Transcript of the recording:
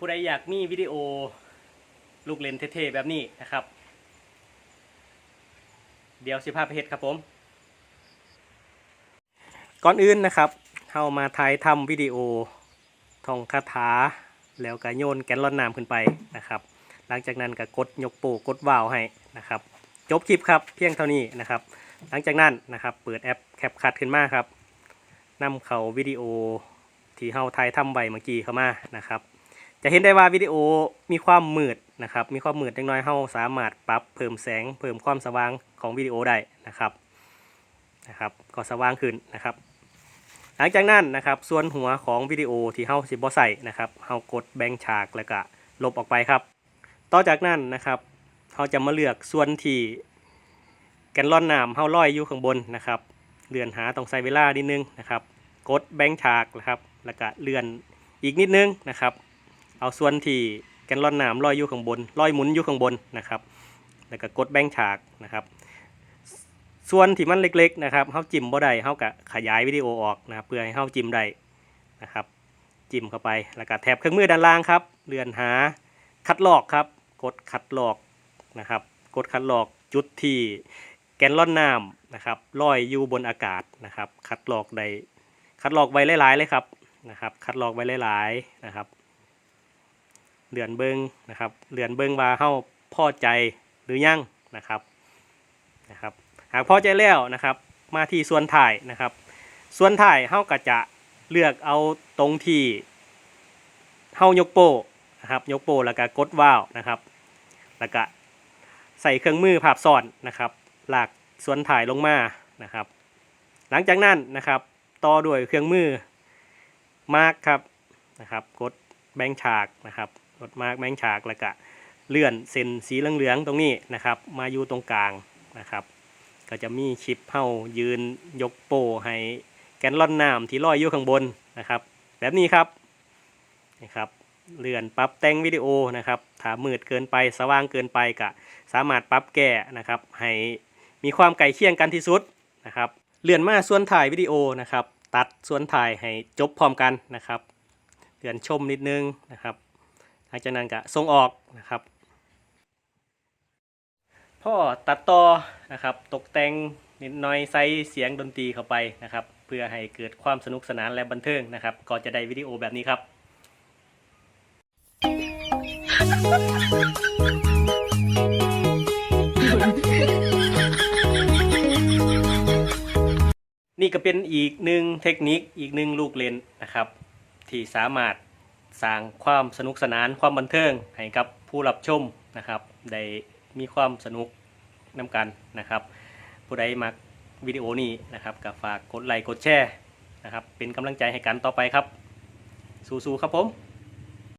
ผู้ใดอยากมีวิดีโอลูกเล่นเท่ๆแบบนี้นะครับ เดี๋ยวสิภาพไปเฮ็ดครับผม ก่อนอื่นนะครับเข้ามาถ่ายทำวิดีโอท่องคาถาแล้วก็โยนแกนลอนน้ำขึ้นไปนะครับ หลังจากนั้นก็กดยกโปกดวาวให้นะครับ จบคลิปครับเพียงเท่านี้นะครับ หลังจากนั้นนะครับเปิดแอปแคปคัดขึ้นมาครับนำเขาวิดีโอที่เฮาถ่ายทำไว้เมื่อกี้เข้ามานะครับ จะเห็นได้ว่าวิดีโอมีความมืดนะครับ มีความมืดเล็กน้อยเฮาสามารถปรับเพิ่มแสง เพิ่มความสว่างของวิดีโอได้นะครับนะครับ ก็สว่างขึ้นนะครับ หลังจากนั้นนะครับส่วนหัวของวิดีโอที่เฮาสิบ่ใส่นะครับเฮากดแบ่งฉากแล้วก็ลบออกไปครับ ต่อจากนั้นนะครับเราจะมาเลือกส่วนที่แกนลอนน้ำเฮาลอยอยู่ข้างบนนะครับเลื่อนหาต้องใส่เวลานิดนึงนะครับ กดแบ่งฉากนะครับ แล้วก็เลื่อนอีกนิดนึงนะครับ เอาส่วนที่แกนลอนน้ำลอยอยู่ข้างบนลอยหมุนอยู่ข้างบนนะครับแล้วก็กดแบ่งฉากนะครับ ส่วนที่มันเล็กๆนะครับเฮาจิ้มบ่ได้เฮาก็ขยายวิดีโอออกนะครับเพื่อให้เฮาจิ้มได้นะครับ จิ้มเข้าไปแล้วก็แถบเครื่องมือด้านล่างครับเลื่อนหาคัดลอกครับ กดคัดลอกนะครับ กดคัดลอกจุดที่แกนลอนน้ำนะครับลอยอยู่บนอากาศนะครับ คัดลอกได้คัดลอกไว้หลายๆเลยครับนะครับ คัดลอกไว้หลายๆนะครับ เลื่อนเบิงนะครับเลื่อนเบิงว่าเฮาพอใจหรือยังนะครับนะครับ หากพอใจแล้วนะครับ มาที่ส่วนถ่ายนะครับ ส่วนถ่ายเฮาก็จะเลือกเอาตรงที่เฮายกโป้นะครับยกโป้แล้วก็กดว้าวนะครับแล้วก็ใส่เครื่องมือภาพซ้อนนะครับหลากส่วนถ่ายลงมานะครับ หลังจากนั้นนะครับต่อด้วยเครื่องมือมาร์กครับนะครับ กดแบ่งฉากนะครับ กดมาร์กแบงฉากแล้วก็เลื่อนเส้นสีเหลืองๆตรงนี้นะครับ มาอยู่ตรงกลางนะครับ ก็จะมีชิปเฮายืนยกโป้ให้แกนลอนน้ำที่ลอยอยู่ข้างบนนะครับ แบบนี้ครับนะครับเลื่อนปรับแต่งวิดีโอนะครับถ้ามืดเกินไปสว่างเกินไปก็สามารถปรับแก้นะครับให้มีความใกล้เคียงกันที่สุดนะครับเลื่อนมาส่วนถ่ายวิดีโอนะครับ ตัดส่วนถ่ายให้จบพร้อมกันนะครับเลื่อนชมนิดนึงนะครับ หลังจากนั้นก็ส่งออกนะครับพ่อตัดต่อนะครับ ตกแต่งนิดหน่อยใส่เสียงดนตรีเข้าไปนะครับ เพื่อให้เกิดความสนุกสนานและบันเทิงนะครับ ก็จะได้วิดีโอแบบนี้ครับ นี่ก็เป็นอีกหนึ่งเทคนิคอีกหนึ่งลูกเล่นนะครับ ที่สามารถ สร้างความสนุกสนานความบันเทิงให้กับผู้รับชมนะครับได้มีความสนุกนำกันนะครับ ผู้ใดมักวิดีโอนี้นะครับก็ฝากกดไลค์กดแชร์นะครับเป็นกำลังใจให้กันต่อไปครับ สู้ๆครับผม